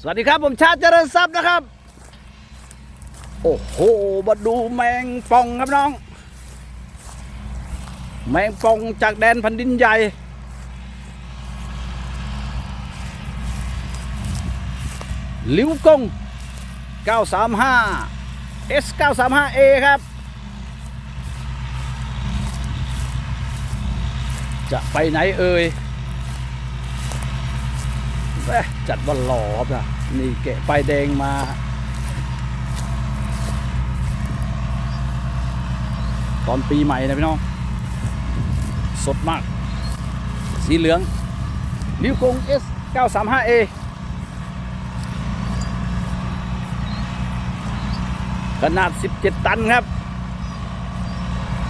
สวัสดีครับผมชาติเจริญทรัพย์นะครับ โอ้โหมาดูแมงป่องครับน้อง แมงป่องจากแดนแผ่นดินใหญ่ ลิ้วกง 935 S 935 A ครับ จะไปไหนเอ่ย จัดวันหล่อครับนะนี่แกะป้ายแดงมา ตอนปีใหม่นะพี่น้อง สดมาก สีเหลืองลิวกง S 935 A ขนาด 17 ตันครับ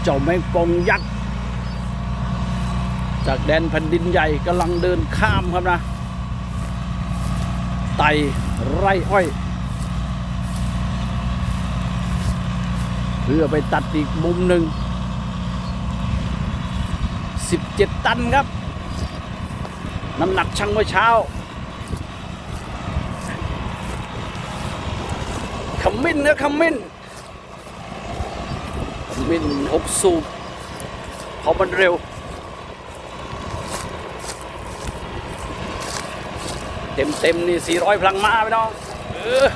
เจ้าแมงปองยักษ์ จากแดนแผ่นดินใหญ่กำลังเดินข้ามครับนะ ไต่ไร่อ้อย เพื่อไปตัดอีกมุมหนึ่ง 17 ตันครับ น้ำหนักช่างเมื่อเช้าขมิ้นนะขมิ้นขมิ้นหกสูบเพราะมันเร็ว เต็มเต็มๆนี่400พลังม้าไปน้องออ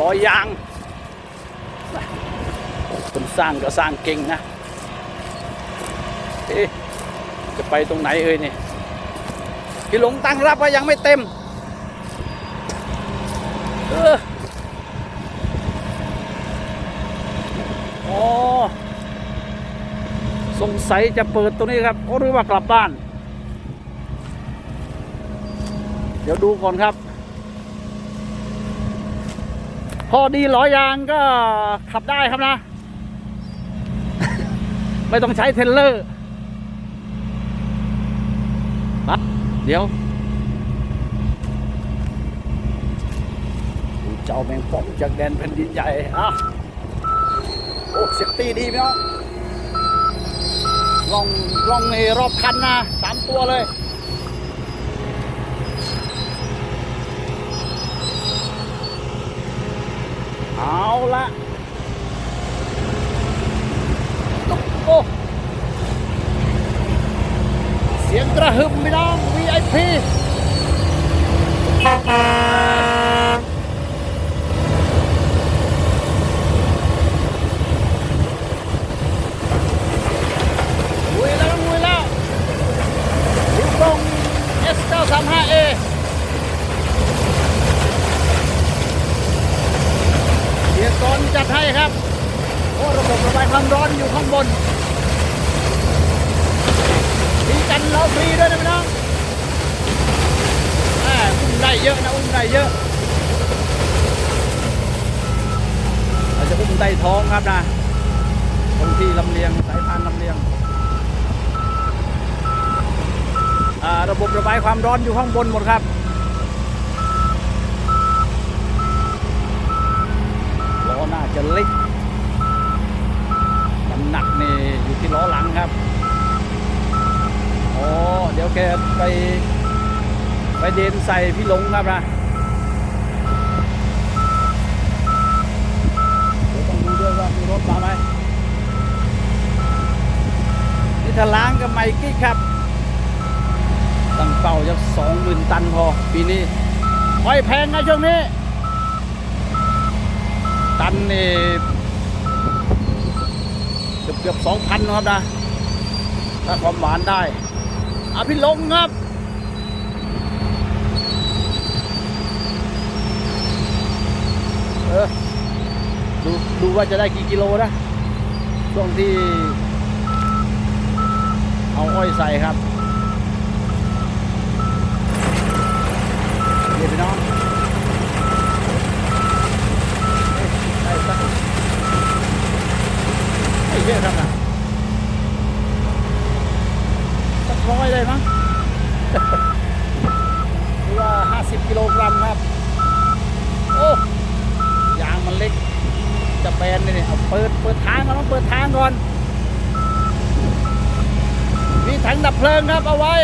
ร้อยยาง คนสร้างก็สร้างเก่งนะเอ๊ะจะไปตรงไหนเอ่ยนี่พี่หลงตั้งรับว่ายังไม่เต็ม เอออ๋อสงสัยจะเปิดตรงนี้ครับ โอ้หรือว่ากลับบ้าน เดี๋ยวดูก่อนครับพอดีล้อยางก็ขับได้ครับนะ ไม่ต้องใช้เทรลเลอร์ปั๊บเดี๋ยวดูเจ้าแมงป่องจากแดนแผ่นดินใหญ่อะโอ้เสียงตีดีพี่น้องลองลองในรอบคันนะสามตัวเลย เอาละโอ้เสียงกระหึ่มพี่น้อง VIP ลุยแล้วลุยแล้วลิวตง S935A ก่อนจัดให้ครับโอ้ระบบระบายความร้อนอยู่ข้างบนมีกันล้อฟรีด้วยนะพี่น้องอุ้มได้เยอะนะอุ้มได้เยอะเราจะอุ้มได้ท้องครับนะตรงที่ลำเลียงสายพานลำเลียงระบบระบายความร้อนอยู่ข้างบนหมดครับ ล้อหน้า จะเล็กน้ำหนักนี่อยู่ที่ล้อหลังครับอ๋อเดี๋ยวแกไปไปเดนใส่พี่หลงครับนะเดี๋ยวต้องดูด้วยว่ามีรถมาไหมนี่ถ้าล้างก็ไม่กิ๊กครับตั้งเป้าจะสองหมื่นตันพอปีนี้อ้อยแพงนะช่วงนี้ ตันนี่เกือบเกือบสองพันนะครับนะ ถ้าความหวานได้อภิลงครับเออดูดูว่าจะได้กี่กิโลนะ ช่วงที่ เอาอ้อยใส่ครับเดี๋ยวพี่น้อง ได้สักไม่ เยอะครับนะสักร้อยเลยมั้งหรือว่า50กิโลกรัมครับ โอ้ยางมันเล็ก จะแบนเลยเนี่ยเอาเปิดเปิดทางก่อนต้องเปิดทางก่อน มีถังดับเพลิงครับเอาไว้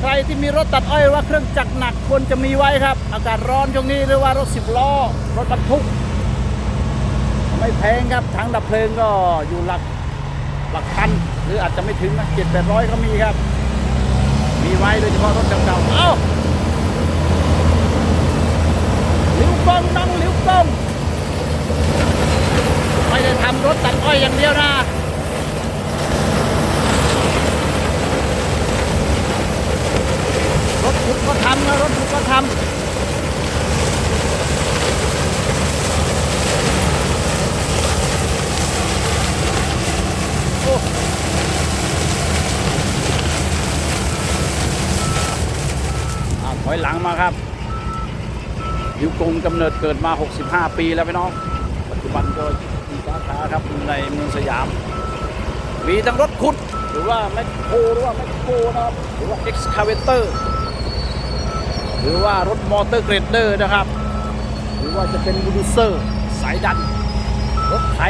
ใครที่มีรถตัดอ้อยว่าเครื่องจักรหนักควรจะมีไว้ครับ อากาศร้อนช่วงนี้หรือว่ารถสิบล้อ รถบรรทุกไม่แพงครับถังดับเพลิงก็อยู่หลัก หลักพันหรืออาจจะไม่ถึงนะเจ็ดแปดร้อยก็มีครับ มีไว้โดยเฉพาะรถเก่าๆเอ้าหลิวกงน้องหลิวกงไม่ได้ทำรถตัดอ้อยอย่างเดียวนะรถขุดก็ทำนะรถขุดก็ทำโอ้อ่าถอยหลัง มาครับยิวกงกำเนิดเกิดมา 65 ปีแล้วพี่น้อง ปัจจุบันก็มีสาขาครับในเมืองสยาม มีทั้งรถขุด หรือว่าแมคโครหรือว่าแมคโครนะครับ หรือว่าเอ็กซ์คาเวเตอร์ หรือว่ารถมอเตอร์เกรดเดอร์นะครับ หรือว่าจะเป็นบูลเซอร์ สายดัน รถไถ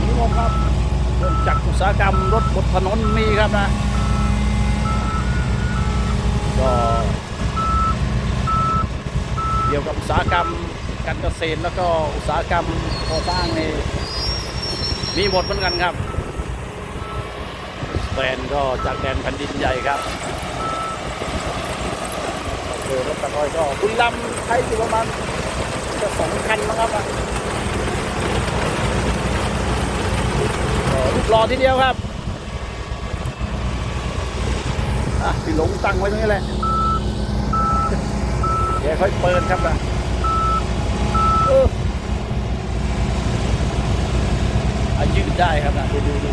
มีหมดครับเรื่องจักรอุตสาหกรรมรถบนถนนมีครับนะ กับอุตสาหกรรมการเกษตรแล้วก็อุตสาหกรรมก่อสร้างนี่มีหมดเหมือนกันครับแบรนด์ก็จากแดนแผ่นดินใหญ่ครับเจอรถตะกอยก็คุณลำใช้อยู่ประมาณจะสองคันมั้งครับอะก็รูปรอทีเดียวครับอะพี่หลงตั้งไว้ตรงนี้แหละ ดี๋ยวค่อยเปิดครับนะอออะยืดได้ครับนะดูดูดู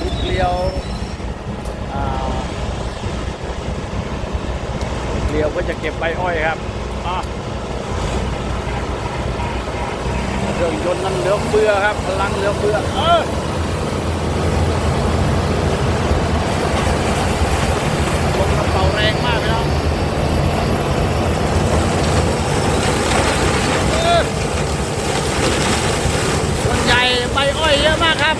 ลูกเลียวอ่าเดียวก็จะเก็บใบอ้อยครับอะเครื่องยนต์นั้นเหลือเฟือครับ พลังเหลือเฟือเออลมกระเป๋าแรงมากเลยเนาะเออ ส่วนใหญ่ใบอ้อยเยอะมากครับ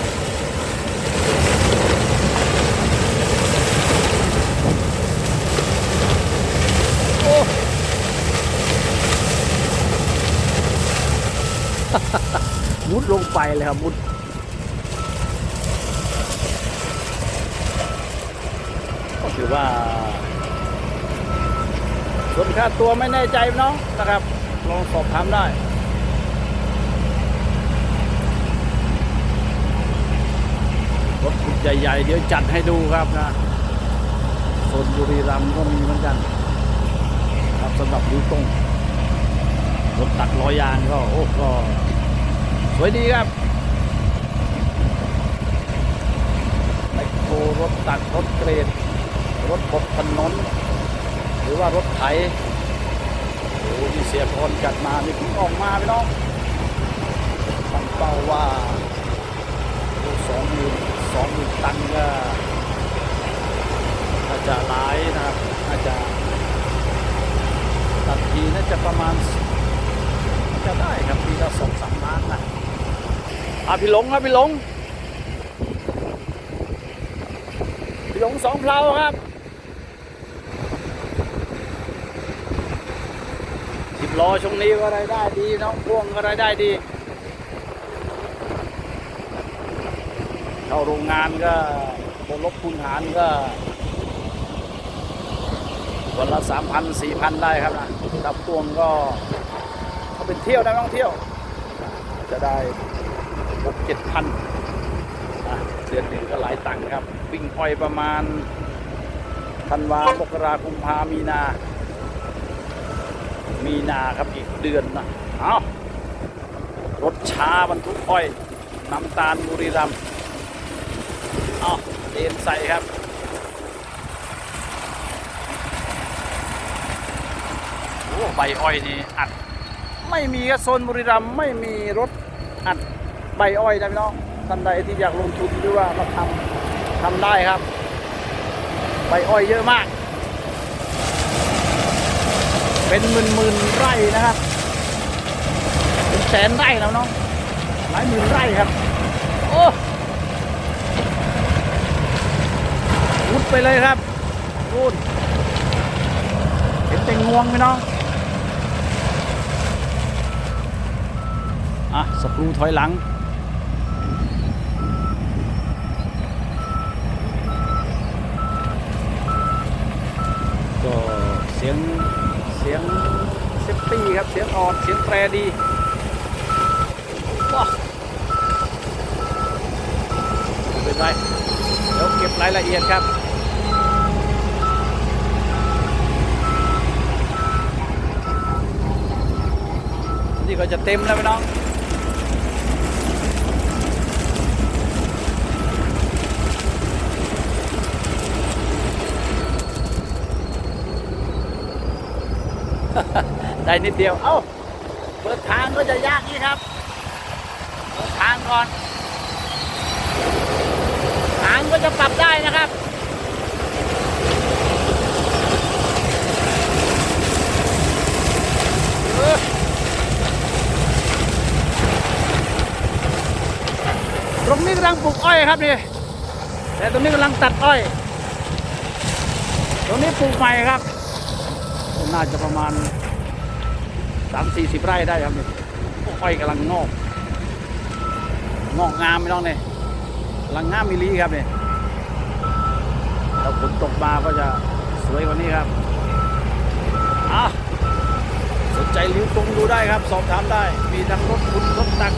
โอ้มุดลงไปเลยครับมุดก็ถือว่าส่วนค่าตัวไม่แน่ใจน้องนะครับ ลองสอบถามได้ รถขุด ใหญ่ๆ เดี๋ยวจัดให้ดูครับนะโซนบุรีรัมย์ก็มีเหมือนกัน ครับสำหรับดูตรงรถตัดล้อยางก็โอ้ก็สวยดีครับไมโครรถตัดรถเกรด รถบดถนนหรือว่ารถไถโอ้ที่เสียพรจัดมานี่ผมออกมาพี่น้องตั้งเป้าว่าสองหมื่น สองหมื่นตันก็น่าจะหลายนะครับน่าจะตัดทีน่าจะประมาณจะได้ครับปีละสองสามล้านนะอะพี่หลงครับพี่หลงพี่หลงสองเพลาครับสิบล้อช่วงนี้ก็รายได้ดีน้องพ่วงก็รายได้ดี เข้าโรงงานก็บวกลบคูณหารก็ วันละสามพันสี่พันได้ครับนะดับพวงก็เขาเป็นเที่ยวนะท่องเที่ยว จะได้หกเจ็ดพันเดือนหนึ่งก็หลายตังค์ครับวิ่งอ้อยประมาณธันวามกราคุมพามีนา มีนาครับอีกเดือนนะ เอารถช้าบรรทุกอ้อย น้ำตาลบุรีรัมย์ เอาเอ็นใส่ครับโอ้ใบอ้อยนี่อัด ไม่มีกระโซนบุรีรัมย์ไม่มีรถอัดใบอ้อยนะพี่น้องท่านใดที่อยากลงทุนหรือว่ามาทำทำได้ครับ ใบอ้อยเยอะมาก เป็นหมื่นหมื่นไร่นะครับเป็นแสนไร่แล้วน้องหลายหมื่นไร่ครับ โอ้ พุดไปเลยครับพูดเห็นแต่งวงไหมน้องอะสกรูถอยหลังก็เสียงเสียงเซฟตี้ครับ เสียงออนเสียงแตรดีว้าไม่เป็นไรเดี๋ยวเก็บรายละเอียดครับ ก็จะเต็มแล้วพี่น้อง ได้นิดเดียว เอ้า เปิดทางก็จะยากนี่ครับ เปิดทางก่อน ทางก็จะปรับได้นะครับ ตรงนี้กำลังปลูกอ้อยครับนี่แต่ตรงนี้กำลังตัดอ้อย ตรงนี้ปลูกใหม่ครับ น่าจะประมาณ3 4 0ไร่ได้ครับนี่อ้อยกำลังงอก งอกงามไม่ต้องเนี่ยกำลังงามมิลีครับเนี่ยถ้าฝนตกมาก็จะสวยกว่านี้ครับอะสนใจริ้วตรงดูได้ครับ สอบถามได้ มีทั้งรถขุดรถตัก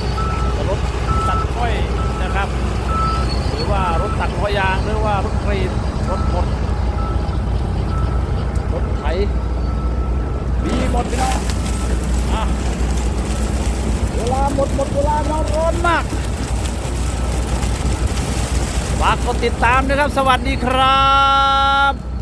รถตัดอ้อย นะครับ หรือว่ารถตัดหัวยางหรือว่ารถกรีนรถบดรถไถมีหมดพี่น้องอะเวลาหมดหมดเวลานอนร้อนมากฝากกดติดตามนะครับ สวัสดีครับ